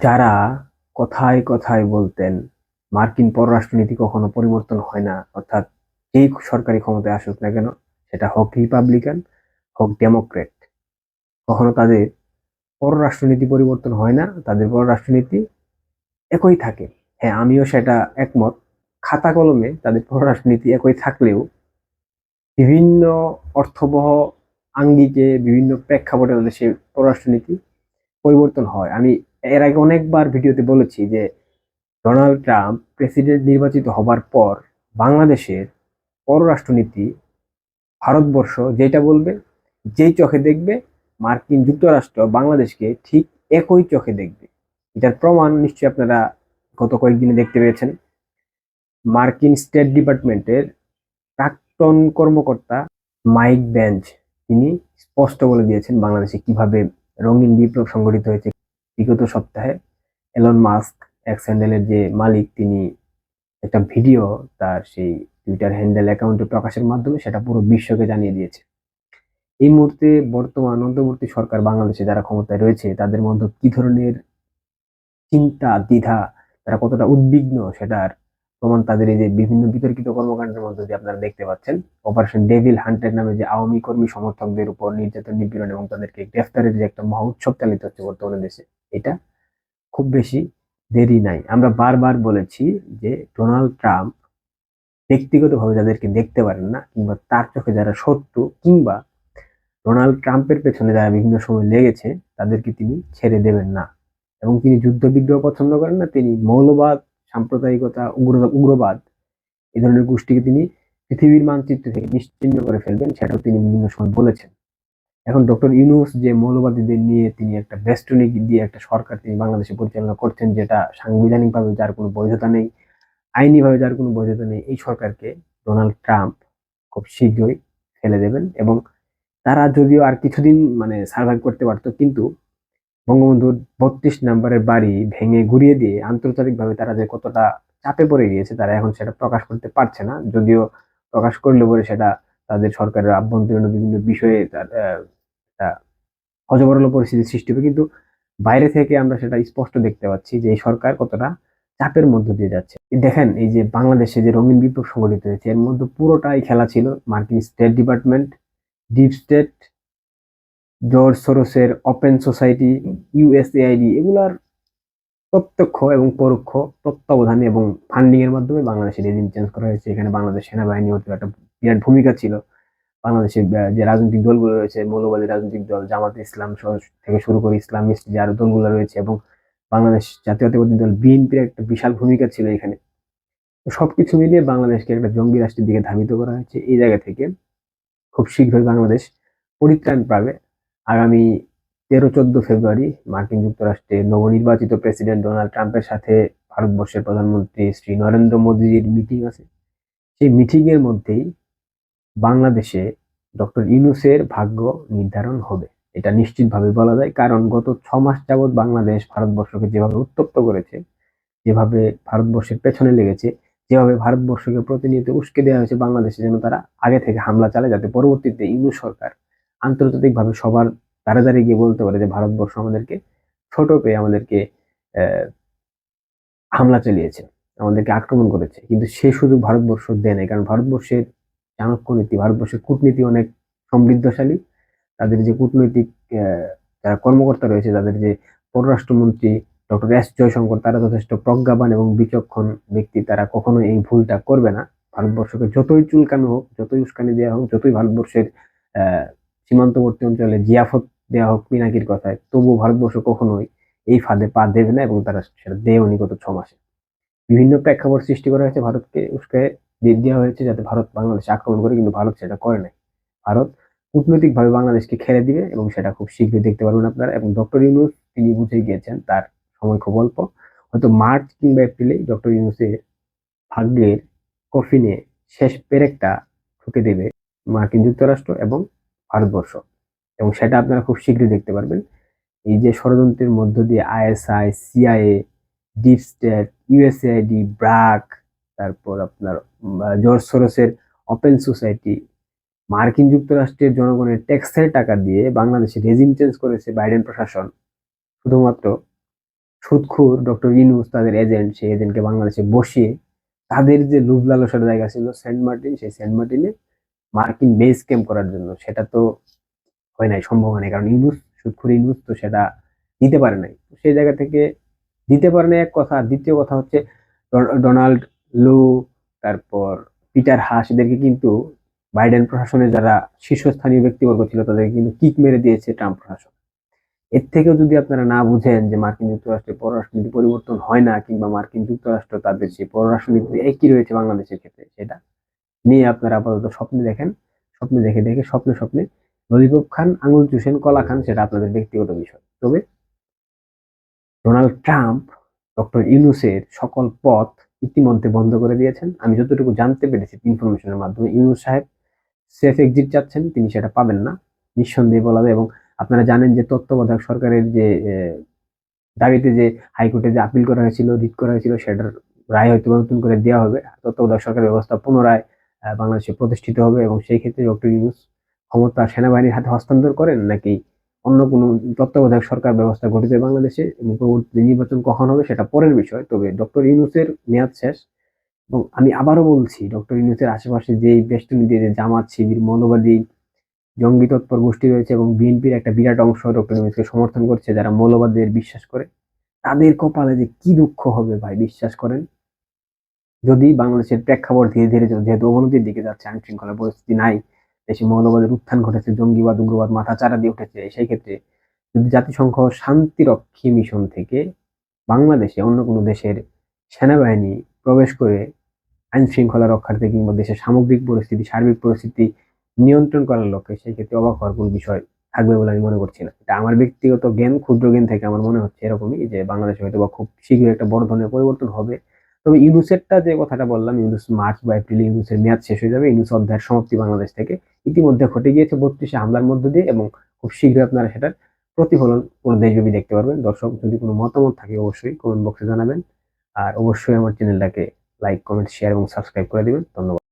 যারা কথায় কথায় বলতেন, মার্কিন পররাষ্ট্রনীতি কখনো পরিবর্তন হয় না, অর্থাৎ যেই সরকারি ক্ষমতায় আসুক না কেন, সেটা হোক রিপাবলিকান, হোক ডেমোক্রেট কখনো তাদের পররাষ্ট্রনীতি পরিবর্তন হয় না, তাদের পররাষ্ট্রনীতি একই থাকে। হ্যাঁ আমিও সেটা একমত। খাতা কলমে তাদের পররাষ্ট্রনীতি একই থাকলেও বিভিন্ন অর্থবহ আঙ্গিকে বিভিন্ন প্রেক্ষাপটে তাদের সেই পররাষ্ট্রনীতি পরিবর্তন হয়। আমি এর আগে অনেকবার ভিডিওতে বলেছি যে ডোনাল্ড ট্রাম্প প্রেসিডেন্ট নির্বাচিত হবার পর বাংলাদেশের পররাষ্ট্রনীতি, ভারতবর্ষ যেটা বলবে, যেই চোখে দেখবে, মার্কিন যুক্তরাষ্ট্র বাংলাদেশকে ঠিক একই চোখে দেখবে। এটার প্রমাণ নিশ্চয়ই আপনারা গত কয়েকদিনে দেখতে পেয়েছেন। মার্কিন স্টেট ডিপার্টমেন্টের প্রাক্তন কর্মকর্তা মাইক বেঞ্চ তিনি স্পষ্ট বলে দিয়েছেন বাংলাদেশে কীভাবে রঙিন বিপ্লব সংগঠিত হয়েছে। বিগত সপ্তাহে এলন মাস্ক এক্স হ্যান্ডেলের যে মালিক, তিনি একটা ভিডিও তার সেই টুইটার হ্যান্ডেল অ্যাকাউন্টে প্রকাশের মাধ্যমে সেটা পুরো বিশ্বকে জানিয়ে দিয়েছে। এই মুহূর্তে বর্তমান অন্তর্বর্তী সরকার বাংলাদেশে যারা ক্ষমতায় রয়েছে, তাদের মধ্যে কি ধরনের চিন্তা, দ্বিধা, তারা কতটা উদ্বিগ্ন সেটার প্রমাণ তাদের এই যে বিভিন্ন বিতর্কিত কর্মকাণ্ডের মধ্যে দিয়ে আপনারা দেখতে পাচ্ছেন। অপারেশন ডেভিল হান্টের নামে যে আওয়ামী কর্মী সমর্থকদের উপর নির্যাতন, নিপীড়ন এবং তাদেরকে গ্রেফতারের যে একটা মহা উৎসব চালিত হচ্ছে বর্তমানে দেশে। এটা খুব বেশি দেরি নাই। আমরা বারবার বলেছি যে ডোনাল্ড ট্রাম্প ব্যক্তিগতভাবে যাদেরকে দেখতে পারেন না কিংবা তার চোখে যারা শত্রু কিংবা ডোনাল্ড ট্রাম্পের পেছনে যারা বিভিন্ন সময় লেগেছে, তাদেরকে তিনি ছেড়ে দেবেন না। এবং তিনি যুদ্ধ বিগ্রহ পছন্দ করেন না, তিনি মৌলবাদ, সাম্প্রদায়িকতা, উগ্র, উগ্রবাদ এই ধরনের গোষ্ঠীকে তিনি পৃথিবীর মানচিত্র থেকে নিশ্চিন্ন করে ফেলবেন, সেটাও তিনি বিভিন্ন সময় বলেছেন। এখন ডক্টর ইউনুস যে মৌলবাদীদের নিয়ে তিনি একটা বেস্টনি দিয়ে একটা সরকার তিনি বাংলাদেশে পরিচালনা করছেন, যেটা সাংবিধানিকভাবে যার কোনো বৈধতা নেই, আইনিভাবে যার কোনো বৈধতা নেই, এই সরকারকে ডোনাল্ড ট্রাম্প খুব শীঘ্রই ফেলে দেবেন এবং তারা যদিও আর কিছুদিন মানে সার্ভাইভ করতে পারতো, কিন্তু বঙ্গবন্ধুর বত্রিশ নাম্বারের বাড়ি ভেঙে ঘুরিয়ে দিয়ে আন্তর্জাতিকভাবে তারা যে কতটা চাপে পড়ে গিয়েছে, তারা এখন সেটা প্রকাশ করতে পারছে না। যদিও প্রকাশ করলে পরে সেটা তাদের সরকারের আভ্যন্তরীণ বিভিন্ন বিষয়ে তার হজবরল পরিস্থিতির সৃষ্টি হবে। কিন্তু বাইরে থেকে আমরা সেটা স্পষ্ট দেখতে পাচ্ছি যে এই সরকার কতটা চাপের মধ্য দিয়ে যাচ্ছে। দেখেন এই যে বাংলাদেশে যে রঙিন বিপ্লব সংগঠিত হয়েছে, এর মধ্যে পুরোটাই খেলা ছিল মার্কিন State Department, deep state, George সরোসের open society USAID এগুলার প্রত্যক্ষ এবং পরোক্ষ তত্ত্বাবধানে এবং ফান্ডিং এর মাধ্যমে বাংলাদেশের রেজিম চেঞ্জ করা হয়েছে। এখানে বাংলাদেশ সেনাবাহিনী হতে একটা বিরাট ভূমিকা ছিল। বাংলাদেশের যে রাজনৈতিক দলগুলো রয়েছে, মৌলবাদী রাজনৈতিক দল, জামাত ইসলাম থেকে শুরু করে ইসলামিস্ট যে আরও দলগুলো রয়েছে, এবং বাংলাদেশ জাতীয়তাবাদী দল, বিএনপির একটা বিশাল ভূমিকা ছিল এখানে। সবকিছু মিলিয়ে বাংলাদেশকে একটা জঙ্গি রাষ্ট্রের দিকে ধাবিত করা হয়েছে এই জায়গা থেকে। খুব শীঘ্রই বাংলাদেশ পরিত্রাণ পাবে। আগামী তেরো চোদ্দ ফেব্রুয়ারি মার্কিন যুক্তরাষ্ট্রে নবনির্বাচিত প্রেসিডেন্ট ডোনাল্ড ট্রাম্পের সাথে ভারতবর্ষের প্রধানমন্ত্রী শ্রী নরেন্দ্র মোদীর মিটিং আছে। সেই মিটিংয়ের মধ্যেই বাংলাদেশে ডক্টর ইউনুসের ভাগ্য নির্ধারণ হবে। এটা নিশ্চিতভাবে বলা যায়। কারণ গত ছ মাস যাবৎ বাংলাদেশ ভারতবর্ষকে যেভাবে উত্তপ্ত করেছে, যেভাবে ভারতবর্ষের পেছনে লেগেছে, যেভাবে ভারতবর্ষকে প্রতিনিয়ত উস্কে দেওয়া হয়েছে বাংলাদেশে যেন তারা আগে থেকে হামলা চালায় যাতে পরবর্তীতে ইউনুস সরকার আন্তর্জাতিকভাবে সবার দাঁড়ে দাঁড়িয়ে গিয়ে বলতে পারে যে, ভারতবর্ষ আমাদেরকে ছোট পেয়ে আমাদেরকে হামলা চালিয়েছে, আমাদেরকে আক্রমণ করেছে। কিন্তু সে সুযোগ ভারতবর্ষ দেয় নাই। কারণ ভারতবর্ষের চাণক্য নীতি ভারতবর্ষের কূটনীতি অনেক সমৃদ্ধশালী। তাদের যে কূটনৈতিক যারা কর্মকর্তা রয়েছে, তাদের যে পররাষ্ট্রমন্ত্রী ডক্টর এস জয়শঙ্কর, তারা যথেষ্ট প্রজ্ঞাবান এবং বিচক্ষণ ব্যক্তি। তারা কখনো এই ভুলটা করবে না। ভারতবর্ষকে যতই চুলকানো হোক, যতই উস্কানি দেওয়া হোক, যতই ভারতবর্ষের সীমান্তবর্তী অঞ্চলে জিয়াফত দেওয়া হোক পিনাকির কথায়, তবুও ভারতবর্ষ কখনোই এই ফাঁদে পা দেবে না এবং তারা সেটা দেয়নি গত ছ মাসে বিভিন্ন প্রেক্ষাপট সৃষ্টি করা হয়েছে ভারতকে উস্কে দিয়ে দেওয়া হয়েছে যাতে ভারত বাংলাদেশ আক্রমণ করে, কিন্তু ভারত সেটা করে নাই। ভারত কূটনৈতিকভাবে বাংলাদেশকে খেলে দিবে এবং সেটা খুব শীঘ্রই দেখতে পারবেন আপনারা। এবং ডক্টর ইউনুস, তিনি বুঝে গিয়েছেন তার সময় খুব অল্প। হয়তো মার্চ কিংবা এপ্রিলে ডক্টর ইউনুসের ভাগ্যের কফিনে শেষ পেরেকটা ঠুকে দেবে মার্কিন যুক্তরাষ্ট্র এবং ভারতবর্ষ। এবং সেটা আপনারা খুব শীঘ্রই দেখতে পারবেন। এই যে ষড়যন্ত্রের মধ্য দিয়ে ISI, CIA, deep state, USAID, BRAC তারপর আপনার জর্জ সরোসের ওপেন সোসাইটি মার্কিন যুক্তরাষ্ট্রের জনগণের ট্যাক্সের টাকা দিয়ে বাংলাদেশে রেজিম চেঞ্জ করেছে বাইডেন প্রশাসন। শুধুমাত্র সুদখুর ডক্টর ইনুস তাদের এজেন্ট, সেই এজেন্টকে বাংলাদেশে বসিয়ে তাদের যে লুভ লালসার জায়গা ছিল সেন্ট মার্টিন, সেই সেন্ট মার্টিনে মার্কিন বেস ক্যাম্প করার জন্য। সেটা তো হয় নাই, সম্ভব হয় নাই। কারণ ইউনুস সুদখুর ইউনুস তো সেটা দিতে পারে নাই। সেই জায়গা থেকে দিতে পারে না এক কথা। দ্বিতীয় কথা হচ্ছে ডোনাল্ড লু, তারপর পিটার হাস, এদেরকে কিন্তু বাইডেন প্রশাসনের যারা শীর্ষস্থানীয় ব্যক্তিবর্গ ছিল, তাদেরকে কিন্তু কিক মেরে দিয়েছে ট্রাম্প প্রশাসন। এর থেকেও যদি আপনারা না বুঝেন যে মার্কিন যুক্তরাষ্ট্রের পররাষ্ট্রনীতি পরিবর্তন হয় না, কিংবা মার্কিন যুক্তরাষ্ট্র তাদের সেই পররাষ্ট্রনীতি একই রয়েছে বাংলাদেশের ক্ষেত্রে, সেটা নিয়ে আপনারা আপাতত স্বপ্নে দেখেন। স্বপ্নে দেখে দেখে, স্বপ্নে স্বপ্নে ললিপপ খান, আঙুল চুষেন, কলা খান, সেটা আপনাদের ব্যক্তিগত বিষয়। তবে ডোনাল্ড ট্রাম্প, ডক্টর ইউনুসের সকল পথ ইতিমধ্যে বন্ধ করে দিয়েছেন। আমি যতটুকু জানতে পেরেছি ইনফরমেশনের মাধ্যমে, ইউনুস সাহেব সেফ এক্সিট চাচ্ছেন, তিনি সেটা পাবেন না, নিঃসন্দেহে বলা যায়। এবং আপনারা জানেন যে তত্ত্বাবধায়ক সরকারের যে দাবিতে যে হাইকোর্টে যে আপিল করা হয়েছিল, রিট করা হয়েছিল, সেটার রায় হয়তো নতুন করে দেওয়া হবে। তত্ত্বাবধায়ক সরকার ব্যবস্থা পুনরায় বাংলাদেশে প্রতিষ্ঠিত হবে এবং সেই ক্ষেত্রে ডক্টর ইউনুস ক্ষমতা সেনাবাহিনীর হাতে হস্তান্তর করেন নাকি অন্য কোনো তত্ত্বাবধায়ক সরকার ব্যবস্থা হয় বাংলাদেশে এবং পরবর্তী নির্বাচন কখন হবে সেটা পরের বিষয়। তবে ডক্টর ইউনুসের মেয়াদ শেষ এবং আমি আবারও বলছি, ডক্টর ইউনুসের আশেপাশে যেই বেষ্টনী দিয়ে জামাত শিবির, মৌলবাদী, জঙ্গি তৎপর গোষ্ঠী রয়েছে এবং বিএনপির একটা বিরাট অংশ ডক্টর ইউনুসকে সমর্থন করছে যারা মৌলবাদের বিশ্বাস করে, তাদের কপালে যে কি দুঃখ হবে ভাই, বিশ্বাস করেন? যদি বাংলাদেশের প্রেক্ষাপট ধীরে ধীরে যেহেতু অবনতির দিকে যাচ্ছে আইন শৃঙ্খলা পরিস্থিতি নাই দেশে মৌলবাদের উত্থান ঘটেছে, জঙ্গিবাদ, উগ্রবাদ মাথা চারা দিয়ে উঠেছে, সেই ক্ষেত্রে যদি জাতিসংঘ শান্তিরক্ষী মিশন থেকে বাংলাদেশে অন্য কোনো দেশের সেনাবাহিনী প্রবেশ করে আইন শৃঙ্খলা রক্ষার্থে কিংবা দেশের সামগ্রিক পরিস্থিতি, সার্বিক পরিস্থিতি নিয়ন্ত্রণ করার লক্ষ্যে, সেই ক্ষেত্রে অবাক হওয়ার কোনো বিষয় থাকবে বলে আমি মনে করছি না। এটা আমার ব্যক্তিগত জ্ঞান, ক্ষুদ্র জ্ঞান থেকে আমার মনে হচ্ছে এরকমই যে বাংলাদেশে হয়তো বা খুব শীঘ্রই একটা বড় ধরনের পরিবর্তন হবে। তবে ইউনুসেরটা যে কথাটা বললাম, ইউনুস মার্চ বা এপ্রিলে ইউনুসের মেয়াদ শেষ হয়ে যাবে, ইউনুস অধ্যায়ের সমাপ্তি বাংলাদেশ থেকে ইতিমধ্যে ঘটে গিয়েছে বত্রিশে হামলার মধ্য দিয়ে এবং খুব শীঘ্রই আপনারা সেটার প্রতিফলন কোনো দেশব্যাপী দেখতে পারবেন। দর্শক, যদি কোনো মতামত থাকে অবশ্যই কমেন্ট বক্সে জানাবেন। আর অবশ্যই আমার চ্যানেলটাকে লাইক কমেন্ট শেয়ার এবং সাবস্ক্রাইব করে দেবেন। ধন্যবাদ।